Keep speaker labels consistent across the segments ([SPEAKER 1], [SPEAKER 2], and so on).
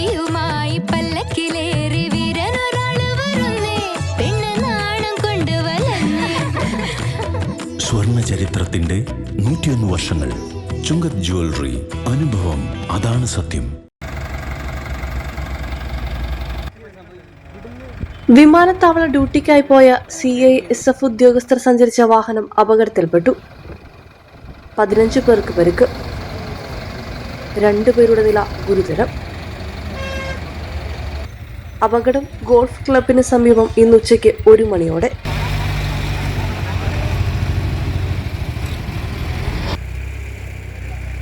[SPEAKER 1] യുമായി പല്ലക്കിലേറി വീരനൊരാൾ വരുന്നേ പെണ്ണ് നാണം
[SPEAKER 2] സ്വർണ ചരിത്രത്തിന്റെ നൂറ്റിയൊന്ന് വർഷങ്ങൾ. ചുങ്കത് ജ്വല്ലറി അനുഭവം അതാണ് സത്യം.
[SPEAKER 3] വിമാനത്താവള ഡ്യൂട്ടിക്കായി പോയ സി ഐ എസ് എഫ് ഉദ്യോഗസ്ഥർ സഞ്ചരിച്ച വാഹനം അപകടത്തിൽപ്പെട്ടു. പതിനഞ്ച് പേർക്ക് പരിക്ക്. രണ്ടുപേരുടെ നില ഗുരുതരം. അപകടം ഗോൾഫ് ക്ലബിന് സമീപം ഇന്ന് ഉച്ചയ്ക്ക് ഒരു മണിയോടെ.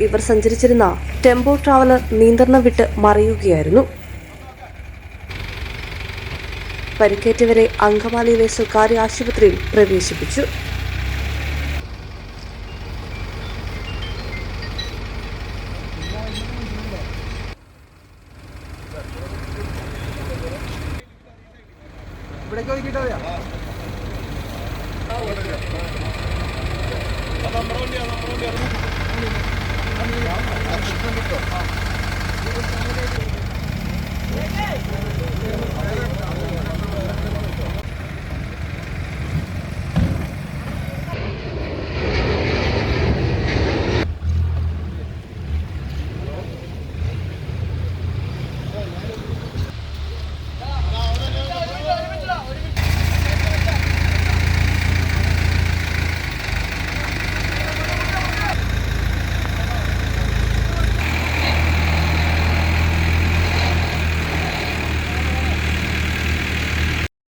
[SPEAKER 3] ഇവർ സഞ്ചരിച്ചിരുന്ന ടെമ്പോ ട്രാവലർ നിയന്ത്രണം വിട്ട് മറിയുകയായിരുന്നു. പരിക്കേറ്റവരെ അങ്കമാലിയിലെ സ്വകാര്യ ആശുപത്രിയിൽ പ്രവേശിപ്പിച്ചു.
[SPEAKER 4] ഇവിടേക്ക് ഒതുക്കിട്ടോ
[SPEAKER 5] നമ്മുടെ വണ്ടിയാണ് നമ്മുടെ വണ്ടിയാണ്